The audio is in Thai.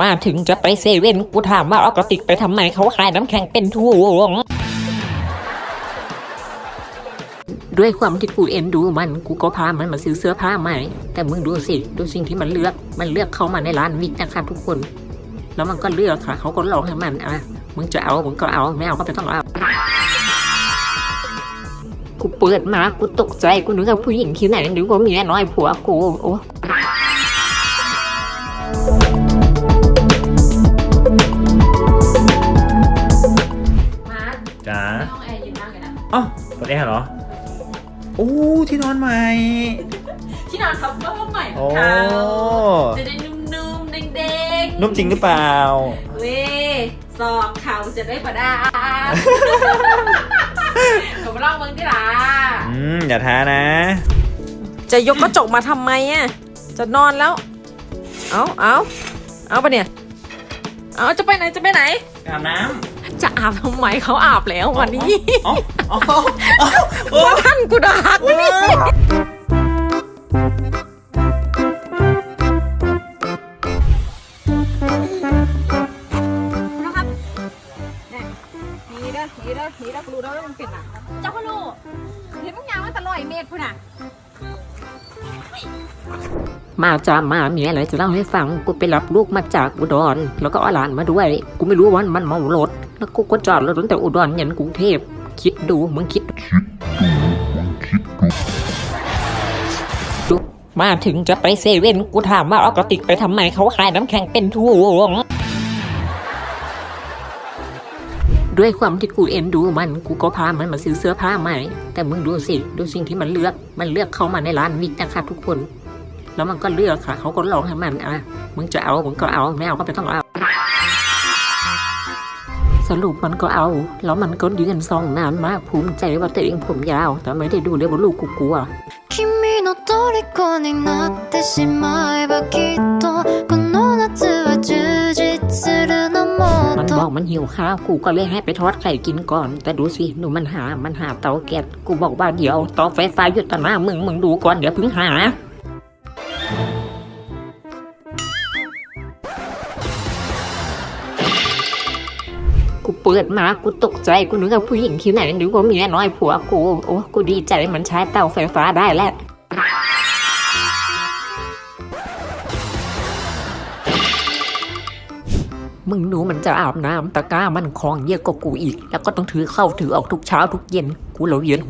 มาถึงจะไปเซเว่นกูถามว่าเอากระติกไปทำไมเขาขายน้ำแข็งเป็นถุงด้วยความที่กูเอ็นดูมันกูก็พามันมาซื้อเสื้อผ้าใหม่ แต่มึงดูสิดูสิ่งที่มันเลือกมันเลือกเข้ามาในร้านวิกนะคะทุกคน แล้วมันก็เลือกค่ะ เขาก็ลองให้มันอะมึงจะเอามึงก็เอาไม่เอาก็ไม่ต้องเอากูเปิดมากูตกใจกูนึกว่าผู้หญิงที่ไหนนึกว่าเมียน้อยผัวกูโอ้ จ๋าห้องแอร์เย็นมากเลยนะอ๋อเปิดแอร์เหรอโอ้ที่นอนใหม่ ที่นอนทับเบิ้ลใหม่ขโอ้ องเขาจะได้นุ่มๆเด้งๆนุ่มจริงหรือเปล่า เว้ยสอบเขาจะได้ประดาผมมาลองเมืองที่ล่ะอืม อย่าท้านะ จะยกกระจกมาทำไมอะ จะนอนแล้ว เอาเอาเอาปะเนี่ย เอาจะไปไหนจะไปไหน อาบน้ จะอาบทำไมเขาอาบแล้ววันนี้ำอ๋ออ๋ออ๋อว่าท่านกูดักนี่นะครับเนี่ยหนีเด้อหนีเด้อหนีเด้อกูรู้แล้วว่ามันเป็นอะเจ้าก็รู้เห็นมึงยาวตั้งแต่ร้อยเมตรพุ่นอะมาจ้ามาเมียอะไรจะเล่าให้ฟัง กูไปรับลูกมาจากอุดร แล้วก็เอาหลานมาด้วย กูไม่รู้ว่ามันเมารถ แล้วกูก็จอดรถตั้งแต่อุดรยันกรุงเทพคิดดูมึงคิดดูมาถึงจะไปเซเว่นกูถามว่าเอากระติกไปทำไมเขาขายน้ำแข็งเป็นถุงด้วยความที่กูเอ็นดูมันกูก็พามันมาซื้อเสื้อผ้าใหม่ แต่มึงดูสิ ดูสิ่งที่มันเลือก มันเลือกเข้ามาในร้านวิกนะคะทุกคน แล้วมันก็เลือกค่ะ เขาก็ลองให้มันอะมึงจะเอามึงก็เอาไม่เอาก็ไม่ต้องเอา สรุปมันก็เอา แล้วมันก็ยืนซองนานมาก ภูมิใจว่าตัวเองผมยาว แต่ไม่ได้ดูเลยว่าลูกกูกลัว 君の虜になってしまえばきっとこの夏は充実するのも มัน っ บอ と กมันหิวข้าว กูก็เลยให้ไปทอดไข่กินก่อน แต่ดูสิดูมันหา มันหาเตาแก๊ส กูบอกว่าเดี๋ยวเตาไฟฟ้าอยู่ต่อหน้ามึง มึงดูก่อน เดี๋ยวเพิ่งหา กูเปิดมากูตกใจกูนึกว่าผู้หญิงที่ไหนนึกว่าเมียน้อยผัวกูโอ้กูดีใจมันใช้เตาไฟฟ้าได้แล้วมึงรู้มันจะอาบน้ำตะกร้ามันคลองเยอะกว่ากูอีก แล้วก็ต้องถือเข้าถือออกทุกเช้าทุกเย็นกูเหลาเย็น